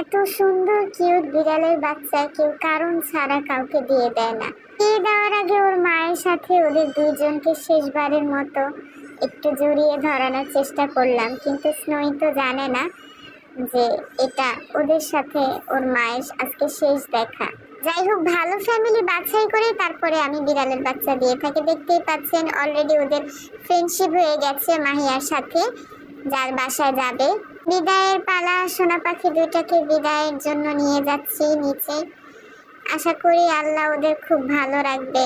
এত সুন্দর, কিউট বিড়ালের বাচ্চা, কেউ কারণ ছাড়া কাউকে দিয়ে দেয় না। দিয়ে দেওয়ার আগে ওর মায়ের সাথে ওদের দুইজনকে শেষবারের মতো একটু জড়িয়ে ধরানোর চেষ্টা করলাম, কিন্তু স্নোই তো জানে না যে এটা ওদের সাথে ওর মায়ের আজকে শেষ দেখা। যাই হোক, ভালো ফ্যামিলি বাছাই করে তারপরে আমি বিড়ালের বাচ্চা দিয়ে থাকি। দেখতেই পাচ্ছেন অলরেডি ওদের ফ্রেন্ডশিপ হয়ে গেছে মাহিয়ার সাথে, যার বাসায় যাবে। বিদায়ের পালা, সোনা পাখি দুইটাকে বিদায়ের জন্য নিয়ে যাচ্ছি নিচে। আশা করি আল্লাহ ওদের খুব ভালো রাখবে।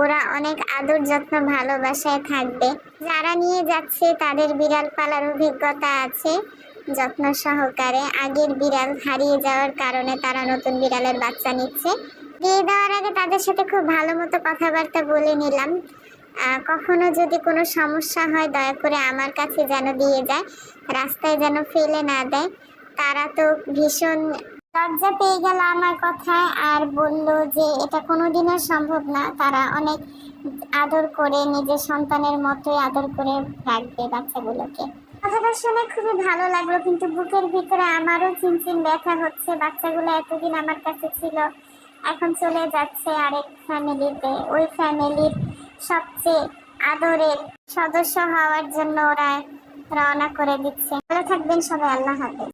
ওরা অনেক আদর যত্ন ভালোবাসায় থাকবে। যারা নিয়ে যাচ্ছে তাদের বিড়াল পালার অভিজ্ঞতা আছে, যত্ন সহকারে। আগের বিড়াল হারিয়ে যাওয়ার কারণে তারা নতুন বিড়ালের বাচ্চা নিচ্ছে। দিয়ে দেওয়ার আগে তাদের সাথে খুব ভালো মতো কথাবার্তা বলে নিলাম। কখনো যদি কোনো সমস্যা হয়, দয়া করে আমার কাছে যেন দিয়ে যায়, রাস্তায় যেন ফেলে না দেয়। তারা তো ভীষণ লজ্জা পেয়ে গেল আমার কথায় আর বলল যে এটা কোনোদিনও সম্ভব না। তারা অনেক আদর করে নিজের সন্তানের মতোই আদর করে রাখবে বাচ্চাগুলোকে। কথাটা শুনে খুবই ভালো লাগল, কিন্তু বুকের ভিতরে আমারও চিনচিন ব্যথা হচ্ছে। বাচ্চাগুলো এতদিন আমার কাছে ছিল, এখন চলে যাচ্ছে আরেক ফ্যামিলিতে ওই ফ্যামিলির সবচেয়ে আদরের সদস্য হওয়ার জন্য ওরা রওনা করে দিচ্ছে। ভালো থাকবেন সবাই আল্লাহ হাফেজ।